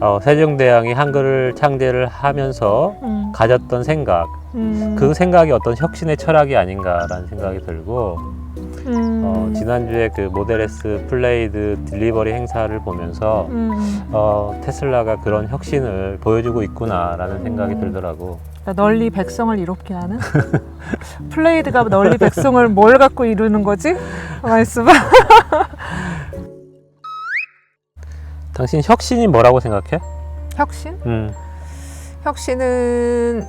어, 세종대왕이 한글을 창제를 하면서 음. 가졌던 생각, 음. 그 생각이 어떤 혁신의 철학이 아닌가라는 생각이 들고 음. 어, 지난주에 그 모델S 플레이드 딜리버리 행사를 보면서 음. 어, 테슬라가 그런 혁신을 보여주고 있구나라는 생각이 음. 들더라고. 그러니까 널리 백성을 이롭게 하는 플레이드가 널리 백성을 뭘 갖고 이루는 거지? 말씀봐. 당신 혁신이 뭐라고 생각해? 혁신? 음, 혁신은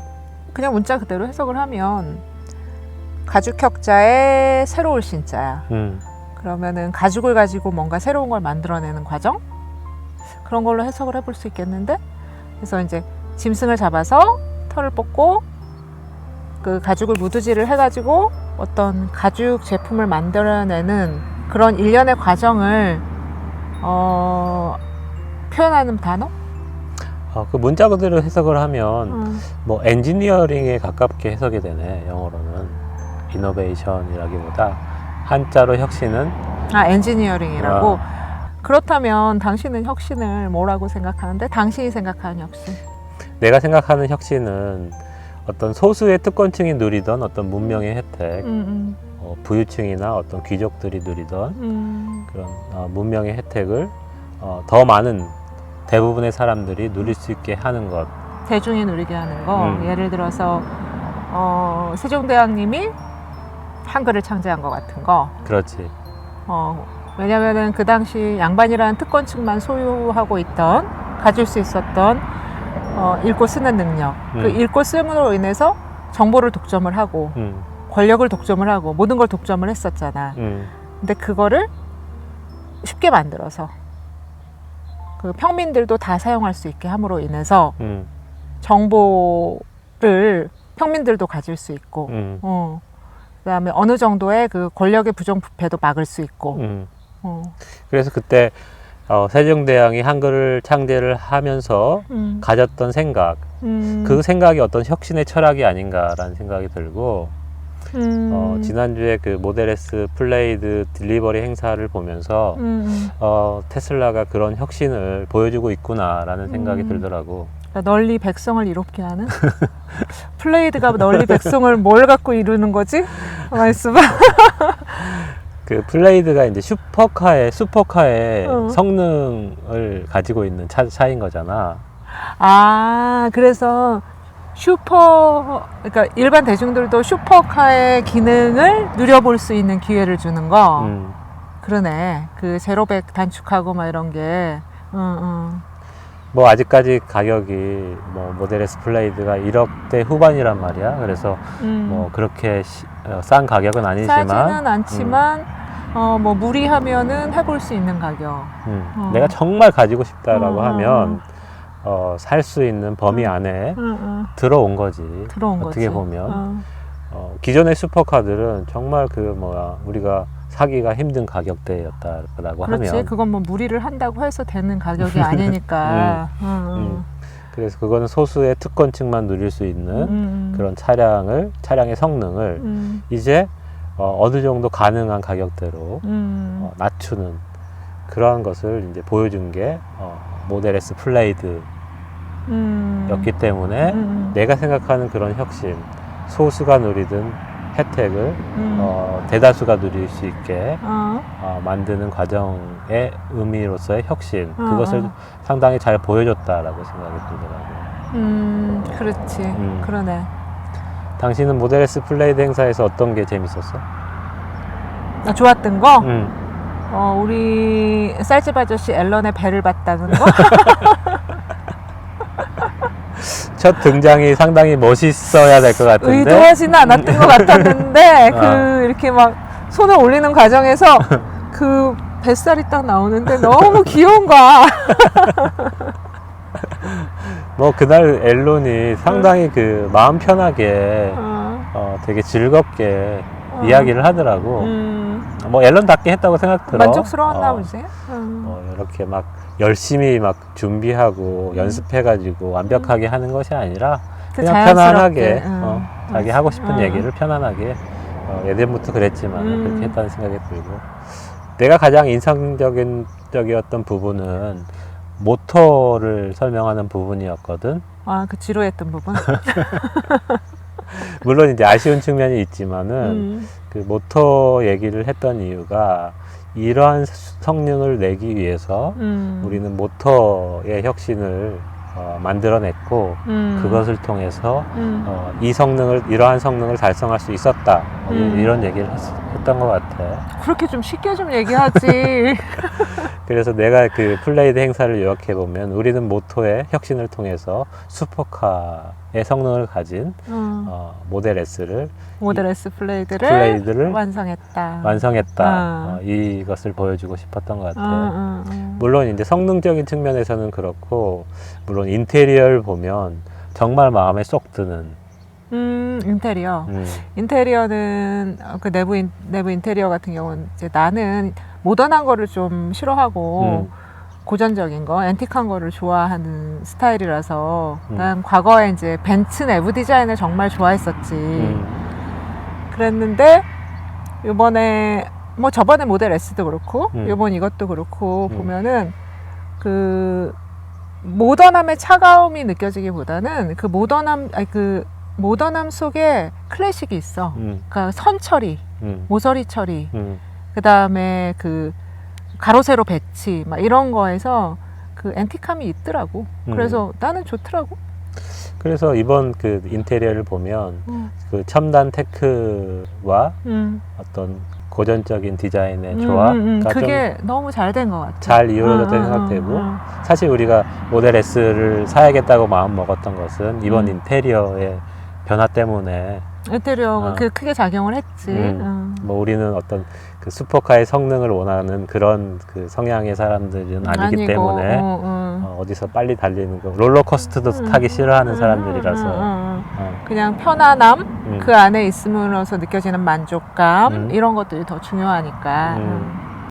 그냥 문자 그대로 해석을 하면 가죽 혁자의 새로울 신자야. 음, 그러면은 가죽을 가지고 뭔가 새로운 걸 만들어내는 과정 그런 걸로 해석을 해볼 수 있겠는데 그래서 이제 짐승을 잡아서 털을 뽑고 그 가죽을 무드질을 해가지고 어떤 가죽 제품을 만들어내는 그런 일련의 과정을 어, 표현하는 단어? 어, 그 문자 그대로 해석을 하면 음. 뭐 엔지니어링에 가깝게 해석이 되네 영어로는. 이노베이션이라기보다 한자로 혁신은? 아 엔지니어링이라고? 그렇다면 당신은 혁신을 뭐라고 생각하는데? 당신이 생각하는 혁신. 내가 생각하는 혁신은 어떤 소수의 특권층이 누리던 어떤 문명의 혜택, 음, 어, 부유층이나 어떤 귀족들이 누리던 음, 음. 그런 어, 문명의 혜택을 어, 더 많은 대부분의 사람들이 누릴 수 있게 하는 것. 대중이 누리게 하는 거 음. 예를 들어서 어, 세종대왕님이 한글을 창제한 것 같은 거 그렇지. 어, 왜냐면은 그 당시 양반이라는 특권층만 소유하고 있던 가질 수 있었던 어, 읽고 쓰는 능력 그 음. 읽고 쓰므로 인해서 정보를 독점을 하고 음, 권력을 독점을 하고 모든 걸 독점을 했었잖아 음, 근데 그거를 쉽게 만들어서 그 평민들도 다 사용할 수 있게 함으로 인해서 음, 정보를 평민들도 가질 수 있고, 음, 어, 그다음에 어느 정도의 그 권력의 부정부패도 막을 수 있고, 음. 어, 그래서 그때 어, 세종대왕이 한글을 창제를 하면서 음, 가졌던 생각, 음, 그 생각이 어떤 혁신의 철학이 아닌가라는 생각이 들고 음, 어, 지난주에 그 모델S 플레이드 딜리버리 행사를 보면서 음, 어, 테슬라가 그런 혁신을 보여주고 있구나라는 생각이 음. 들더라고. 그러니까 널리 백성을 이롭게 하는 플레이드가 널리 백성을 뭘 갖고 이루는 거지? 말씀봐. 그 플레이드가 이제 슈퍼카의 슈퍼카의 어. 성능을 가지고 있는 차, 차인 거잖아. 아, 그래서 슈퍼, 그러니까 일반 대중들도 슈퍼카의 기능을 누려볼 수 있는 기회를 주는 거. 음. 그러네. 그 제로백 단축하고 막 이런 게. 응, 응. 뭐 아직까지 가격이 뭐 모델 S 플레이드가 1억대 후반이란 말이야. 그래서 음. 뭐 그렇게 시- 어, 싼 가격은 아니지만 싸지는 않지만, 어, 뭐 무리하면은 해볼 수 있는 가격. 음, 어. 내가 정말 가지고 싶다라고 어, 어, 하면 어, 살 수 있는 범위 음. 안에. 들어온 거지. 들어온 어떻게 거지. 보면 어. 어, 기존의 슈퍼카들은 정말 그 뭐야 우리가 사기가 힘든 가격대였다라고 그렇지. 하면 그건 뭐 무리를 한다고 해서 되는 가격이 아니니까. 응, 응. 음. 그래서 그거는 소수의 특권층만 누릴 수 있는 음, 그런 차량을 차량의 성능을 음, 이제 어, 어느 정도 가능한 가격대로 음. 어, 낮추는 그러한 것을 이제 보여준 게 어, 모델 S 플레이드였기 음. 때문에 음, 내가 생각하는 그런 혁신 소수가 누리든 혜택을 음. 어, 대다수가 누릴 수 있게 어. 어, 만드는 과정의 의미로서의 혁신 어, 그것을 어. 상당히 잘 보여줬다라고 생각이 들더라고요. 음, 그렇지. 음. 그러네. 당신은 모델 S 플레이드 행사에서 어떤 게 재밌었어? 나 좋았던 거, 음. 어, 우리 쌀집 아저씨 앨런의 배를 봤다는 거. 첫 등장이 상당히 멋있어야 될 것 같은데 의도하지는 않았던 것 같았는데, 아. 그, 이렇게 막 손을 올리는 과정에서 그 뱃살이 딱 나오는데 너무 귀여운 거야. 뭐 그날 앨론이 상당히 그 마음 편하게 어, 어, 되게 즐겁게 어. 이야기를 하더라고. 음, 뭐 앨런답게 했다고 생각 들어. 만족스러웠나 어, 보지. 음. 어, 이렇게 막 열심히 막 준비하고 음. 연습해가지고 완벽하게 하는 것이 아니라 그 그냥 자연스럽게, 편안하게 음. 어, 자기 하고 싶은 음. 얘기를 편안하게 어, 예전부터 그랬지만 음. 그렇게 했다는 생각이 들고 내가 가장 인상적인 적이었던 부분은 모터를 설명하는 부분이었거든. 아, 그 지루했던 부분. 물론 이제 아쉬운 측면이 있지만은 음. 그 모터 얘기를 했던 이유가 이러한 성능을 내기 위해서 음. 우리는 모터의 혁신을 어, 만들어냈고 음. 그것을 통해서 음. 어, 이 성능을 이러한 성능을 달성할 수 있었다 어, 이- 음. 이런 얘기를 했, 했던 것 같아. 그렇게 좀 쉽게 좀 얘기하지. 그래서 내가 그 플레이드 행사를 요약해 보면 우리는 모토의 혁신을 통해서 슈퍼카의 성능을 가진 음. 어, 모델 S를 모델 S 플레이드를 플레이드를 완성했다. 완성했다 아. 어, 이것을 보여주고 싶었던 것 같아. 음, 음, 음. 물론 이제 성능적인 측면에서는 그렇고 물론 인테리어를 보면 정말 마음에 쏙 드는 음, 인테리어. 음, 인테리어는 어, 그 내부 인, 내부 인테리어 같은 경우는 이제 나는 모던한 거를 좀 싫어하고 음. 고전적인 거, 앤틱한 거를 좋아하는 스타일이라서 음. 난 과거에 이제 벤츠 내부 디자인을 정말 좋아했었지. 음, 그랬는데 이번에 뭐 저번에 모델 S도 그렇고 음. 이번 이것도 그렇고 음. 보면은 그 모던함의 차가움이 느껴지기보다는 그 모던함 아니 그 모던함 속에 클래식이 있어. 음, 그러니까 선 처리, 음, 모서리 처리, 음, 그 다음에 그 가로 세로 배치 막 이런 거에서 그 앤틱함이 있더라고. 음. 그래서 나는 좋더라고. 그래서 이번 그 인테리어를 보면 음. 그 첨단 테크와 음. 어떤 고전적인 디자인의 음, 조화가 음, 음. 좀 그게 너무 잘 된 것 같아. 잘 이루어졌다고 음, 음, 생각되고 음, 사실 우리가 모델 S를 사야겠다고 마음 먹었던 것은 이번 음. 인테리어의 변화 때문에 음. 인테리어가 어. 그 크게 작용을 했지. 음. 음. 뭐 우리는 어떤 그 슈퍼카의 성능을 원하는 그런 그 성향의 사람들은 아니기 아니고, 때문에 어, 어. 어, 어디서 빨리 달리는 거 롤러코스터도 음. 타기 싫어하는 음, 사람들이라서 음, 음, 음. 어, 그냥 편안함, 음. 그 안에 있음으로써 느껴지는 만족감 음. 이런 것들이 더 중요하니까. 음.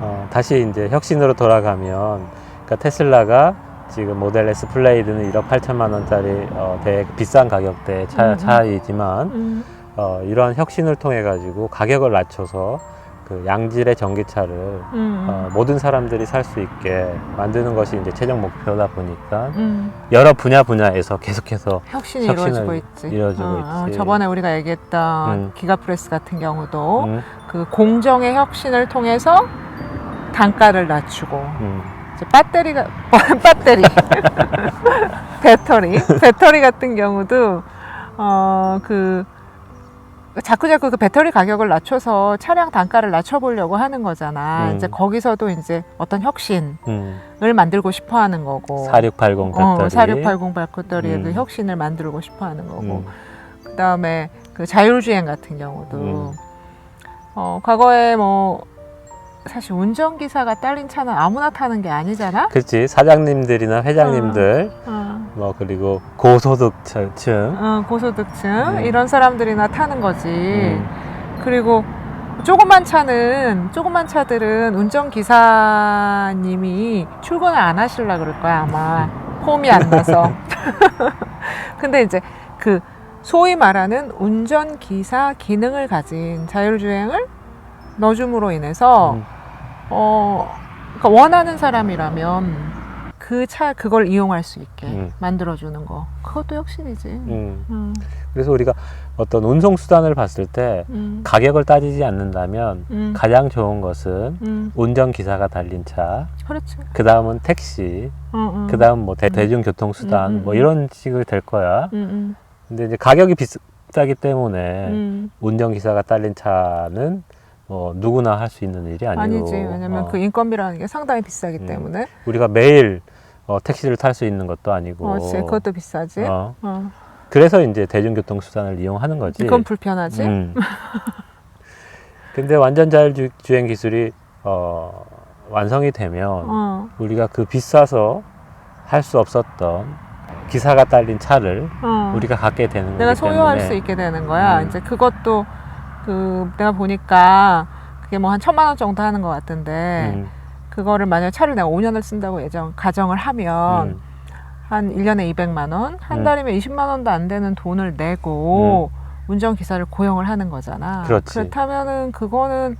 어, 다시 이제 혁신으로 돌아가면 그러니까 테슬라가 지금 모델 S 플레이드는 1억 8천만 원짜리 어, 되게 비싼 가격대 차, 음, 음. 차이지만 음. 어, 이러한 혁신을 통해 가지고 가격을 낮춰서 그 양질의 전기차를 음. 어, 모든 사람들이 살 수 있게 만드는 것이 이제 최종 목표다 보니까 음. 여러 분야 분야에서 계속해서 혁신이 이루어지고 있지. 이루어지고 어, 어, 있지. 저번에 우리가 얘기했던 음. 기가프레스 같은 경우도 음, 그 공정의 혁신을 통해서 단가를 낮추고 음, 배터리가 배터리 배터리 배터리 같은 경우도 어그 자꾸 자꾸 그 배터리 가격을 낮춰서 차량 단가를 낮춰보려고 하는 거잖아. 음. 이제 거기서도 이제 어떤 혁신을 음. 만들고 싶어 하는 거고. 4680 배터리 어, 4680 배터리에도 음. 혁신을 만들고 싶어 하는 거고. 음, 그 다음에 그 자율주행 같은 경우도 음. 어 과거에 뭐 사실 운전기사가 딸린 차는 아무나 타는 게 아니잖아. 그렇지 사장님들이나 회장님들 어, 뭐 그리고 고소득층 어, 고소득층 음. 이런 사람들이나 타는 거지. 음, 그리고 조그만 차는 조그만 차들은 운전기사님이 출근을 안 하실라 그럴 거야 아마 폼이 안 나서. 근데 이제 그 소위 말하는 운전기사 기능을 가진 자율주행을 넣어줌으로 인해서 음. 어, 그러니까 원하는 사람이라면 그 차 그걸 이용할 수 있게 음. 만들어주는 거 그것도 혁신이지. 음. 음, 그래서 우리가 어떤 운송 수단을 봤을 때 음, 가격을 따지지 않는다면 음, 가장 좋은 것은 음, 운전 기사가 달린 차, 그렇지. 그 다음은 택시, 음, 음, 그 다음 뭐 대, 중교통 수단 음, 음, 뭐 음. 이런 식으로 될 거야. 음, 근데 이제 가격이 비싸기 음, 때문에 음. 운전 기사가 딸린 차는 뭐 누구나 할 수 있는 일이 아니고 아니지. 왜냐면 어, 그 인건비라는 게 상당히 비싸기 음. 때문에. 우리가 매일 어, 택시를 탈 수 있는 것도 아니고 어, 그치. 그것도 비싸지. 어, 어. 그래서 이제 대중교통 수단을 이용하는 거지. 그건 불편하지. 음. 근데 완전 자율주행 기술이 어, 완성이 되면 어, 우리가 그 비싸서 할 수 없었던 기사가 딸린 차를 어. 우리가 갖게 되는 내가 거기 소유할 때문에 수 있게 되는 거야. 음. 이제 그것도 그 내가 보니까 그게 뭐 한 천만 원 정도 하는 것 같은데 음, 그거를 만약 차를 내가 5년을 쓴다고 예정 가정을 하면 음, 한 1년에 200만 원, 한 음. 달이면 20만 원도 안 되는 돈을 내고 운전 기사를 고용을 하는 거잖아. 그렇지. 그렇다면은 그거는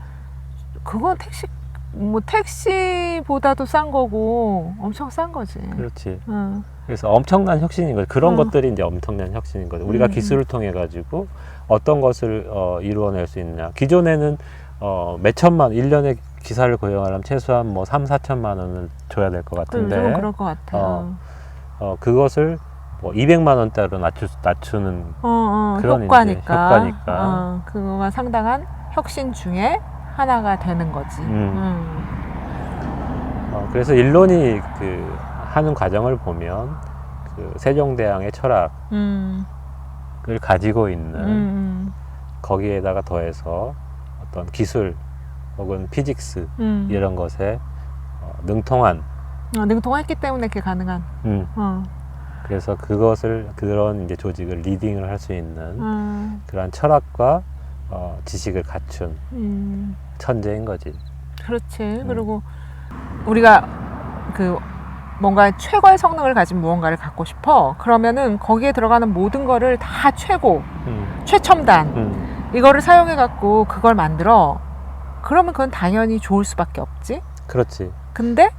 그건 택시 뭐 택시보다도 싼 거고 엄청 싼 거지. 그렇지. 응. 그래서 엄청난 혁신인 거죠. 그런 어. 것들이 이제 엄청난 혁신인 거죠. 우리가 음. 기술을 통해 가지고 어떤 것을 어, 이루어낼 수 있냐. 기존에는 어, 몇 천만, 일년에 기사를 고용하려면 최소한 뭐 3, 4천만 원을 줘야 될 것 같은데 그럴 것 같아요. 어. 어, 그것을 뭐 200만 원대로 낮추, 낮추는 어, 어, 그런 효과니까. 효과니까. 어, 그거가 상당한 혁신 중에 하나가 되는 거지. 음. 음. 어, 그래서 일론이 그 하는 과정을 보면 그 세종대왕의 철학 을 음. 가지고 있는 음. 거기에다가 더해서 어떤 기술 혹은 피직스 음. 이런 것에 어, 능통한 어, 능통했기 때문에 그게 가능한. 음, 어. 그래서 그것을 그런 이제 조직을 리딩을 할 수 있는 음. 그러한 철학과 어, 지식을 갖춘 음. 천재인 거지. 그렇지. 음. 그리고 우리가 그 뭔가 최고의 성능을 가진 무언가를 갖고 싶어. 그러면은 거기에 들어가는 모든 거를 다 최고, 음, 최첨단 음, 이거를 사용해 갖고 그걸 만들어. 그러면 그건 당연히 좋을 수밖에 없지. 그렇지. 근데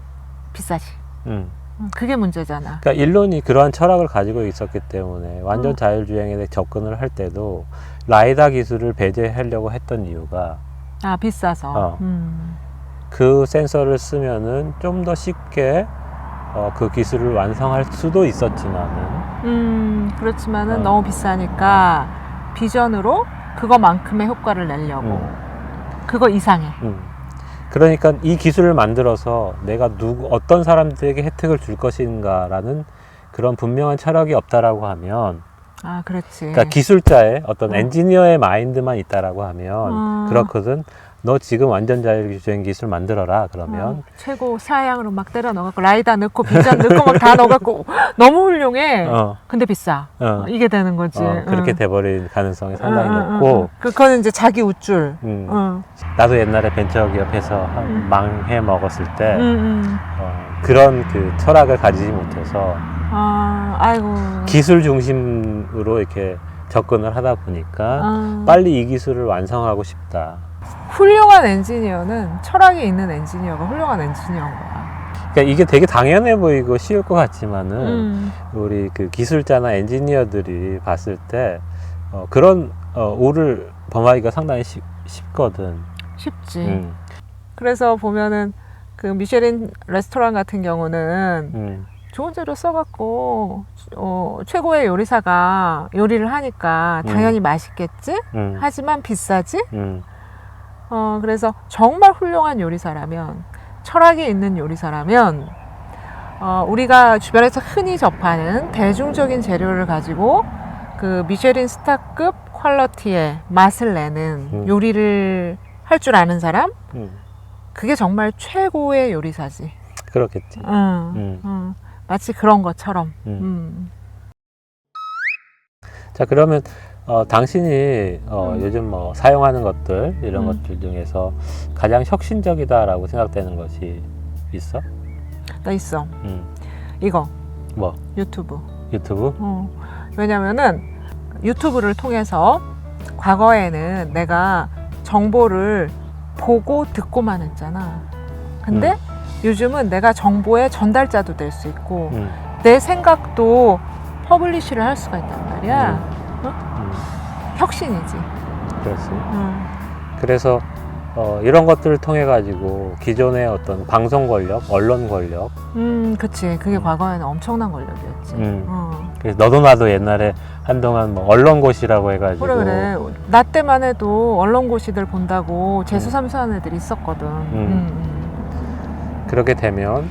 비싸지. 음. 음, 그게 문제잖아. 그러니까 일론이 그러한 철학을 가지고 있었기 때문에 완전 어. 자율주행에 접근을 할 때도 라이다 기술을 배제하려고 했던 이유가 아 비싸서. 어. 음. 그 센서를 쓰면은 좀 더 쉽게 어, 그 기술을 완성할 수도 있었지만은 음 그렇지만은 어. 너무 비싸니까 비전으로 그거만큼의 효과를 내려고 음, 그거 이상해. 음. 그러니까 이 기술을 만들어서 내가 누구 어떤 사람들에게 혜택을 줄 것인가라는 그런 분명한 철학이 없다라고 하면 아 그렇지. 그러니까 기술자의 어떤 어. 엔지니어의 마인드만 있다라고 하면 어. 그렇거든. 너 지금 완전 자율주행 기술 만들어라 그러면 어, 최고 사양으로 막 때려 넣어갖고 라이다 넣고 비전 넣고 막 다 넣어갖고 너무 훌륭해. 어, 근데 비싸. 어, 이게 되는 거지. 어, 그렇게 응. 돼버릴 가능성이 상당히 응, 응, 응, 높고 응. 그거는 이제 자기 우쭐. 음, 응. 나도 옛날에 벤처기업에서 한 음. 망해 먹었을 때 응, 응. 어, 그런 그 철학을 가지지 못해서 아, 아이고. 기술 중심으로 이렇게 접근을 하다 보니까 아. 빨리 이 기술을 완성하고 싶다. 훌륭한 엔지니어는 철학이 있는 엔지니어가 훌륭한 엔지니어인 거야. 그러니까 이게 되게 당연해 보이고 쉬울 것 같지만은 음. 우리 그 기술자나 엔지니어들이 봤을 때 어, 그런 어, 오를 범하기가 상당히 쉽, 쉽거든. 쉽지. 음, 그래서 보면은 그 미쉐린 레스토랑 같은 경우는 음, 좋은 재료 써갖고 어, 최고의 요리사가 요리를 하니까 당연히 맛있겠지. 음, 하지만 비싸지. 음, 어, 그래서 정말 훌륭한 요리사라면 철학이 있는 요리사라면 어, 우리가 주변에서 흔히 접하는 대중적인 재료를 가지고 그 미쉐린 스타급 퀄러티의 맛을 내는 음. 요리를 할 줄 아는 사람 음. 그게 정말 최고의 요리사지. 그렇겠지. 응, 음. 응. 마치 그런 것처럼. 음. 음. 자 그러면 어, 당신이 어, 음. 요즘 뭐 사용하는 것들 이런 음. 것들 중에서 가장 혁신적이다라고 생각되는 것이 있어? 나 있어. 음, 이거 뭐 유튜브. 유튜브? 어. 왜냐면은 유튜브를 통해서 과거에는 내가 정보를 보고 듣고만 했잖아. 근데 음. 요즘은 내가 정보의 전달자도 될 수 있고 음, 내 생각도 퍼블리시를 할 수가 있단 말이야. 음, 혁신이지. 그렇지. 음. 그래서 어, 이런 것들을 통해 가지고 기존의 어떤 방송 권력, 언론 권력, 음, 그치. 그게 음. 과거에는 엄청난 권력이었지. 음. 어. 그래서 너도 나도 옛날에 한동안 뭐 언론고시라고 해가지고 그래 그래. 나 때만 해도 언론고시들 본다고 재수삼수하는 애들이 있었거든. 음. 음. 그렇게 되면 어,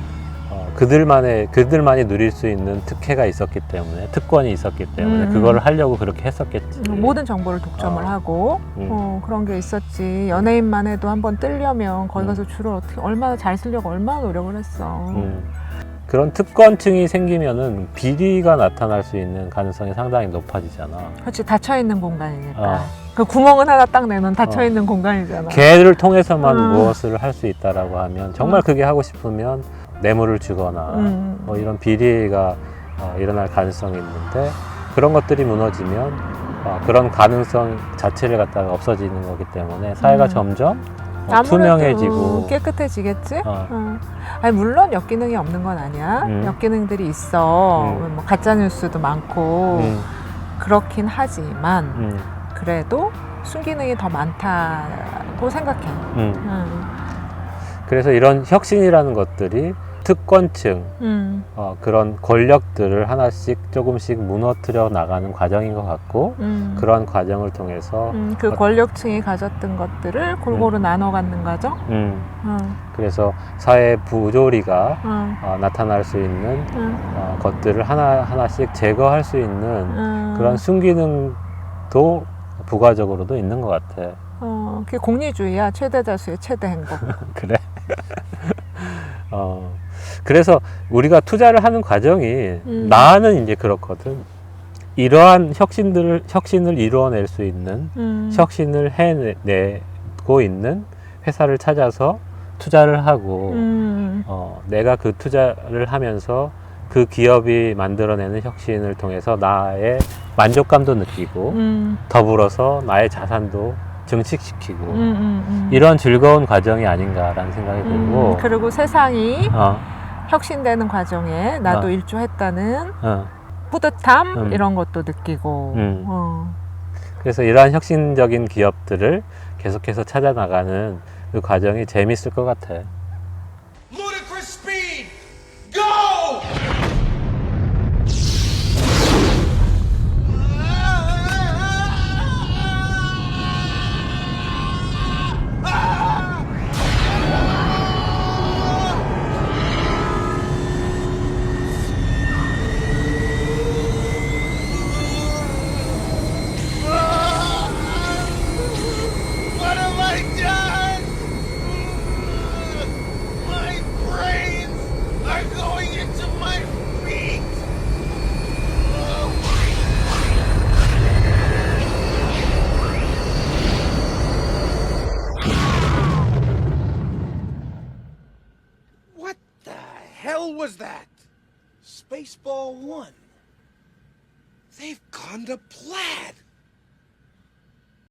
그들만의 그들만이 누릴 수 있는 특혜가 있었기 때문에 특권이 있었기 때문에 음. 그거를 하려고 그렇게 했었겠지. 음, 모든 정보를 독점을 어. 하고 음. 어, 그런 게 있었지. 연예인만 해도 한번 뜨려면 거기 음. 가서 줄을 어떻게 얼마나 잘 쓰려고 얼마나 노력을 했어. 음. 그런 특권층이 생기면은 비리가 나타날 수 있는 가능성이 상당히 높아지잖아. 그렇지 닫혀 있는 공간이니까. 어. 그 구멍은 하나 딱 내놓은 닫혀 어. 있는 공간이잖아. 걔를 통해서만 음. 무엇을 할 수 있다라고 하면 정말 음. 그게 하고 싶으면 뇌물을 주거나 음. 뭐 이런 비리가 어, 일어날 가능성이 있는데 그런 것들이 무너지면 어, 그런 가능성 자체를 갖다가 없어지는 거기 때문에 사회가 음. 점점 어, 투명해지고 음, 깨끗해지겠지. 어. 음. 아니 물론 역기능이 없는 건 아니야. 음. 역기능들이 있어. 음. 뭐 가짜 뉴스도 많고 음, 그렇긴 하지만 음, 그래도 순기능이 더 많다고 생각해. 음. 음. 그래서 이런 혁신이라는 것들이 특권층 음. 어, 그런 권력들을 하나씩 조금씩 무너뜨려 나가는 과정인 것 같고 음. 그런 과정을 통해서 음, 그 권력층이 가졌던 것들을 골고루 나눠 갖는 과정. 음, 음. 그래서 사회 부조리가 음. 어, 나타날 수 있는 음. 어, 것들을 하나 하나씩 제거할 수 있는 음. 그런 순기능도 부가적으로도 있는 것 같아. 어, 그게 공리주의야. 최대 다수의 최대 행복. 그래. 어, 그래서 우리가 투자를 하는 과정이 음. 나는 이제 그렇거든. 이러한 혁신들을 혁신을 이루어낼 수 있는 음. 혁신을 해내고 있는 회사를 찾아서 투자를 하고 음. 어, 내가 그 투자를 하면서 그 기업이 만들어내는 혁신을 통해서 나의 만족감도 느끼고 음. 더불어서 나의 자산도 증식시키고 음. 음. 음. 이런 즐거운 과정이 아닌가라는 생각이 음, 들고 그리고 세상이 어, 혁신되는 과정에 나도 어. 일조했다는 어. 뿌듯함 음. 이런 것도 느끼고 음. 어. 그래서 이러한 혁신적인 기업들을 계속해서 찾아 나가는 그 과정이 재밌을 것 같아. Ludicrous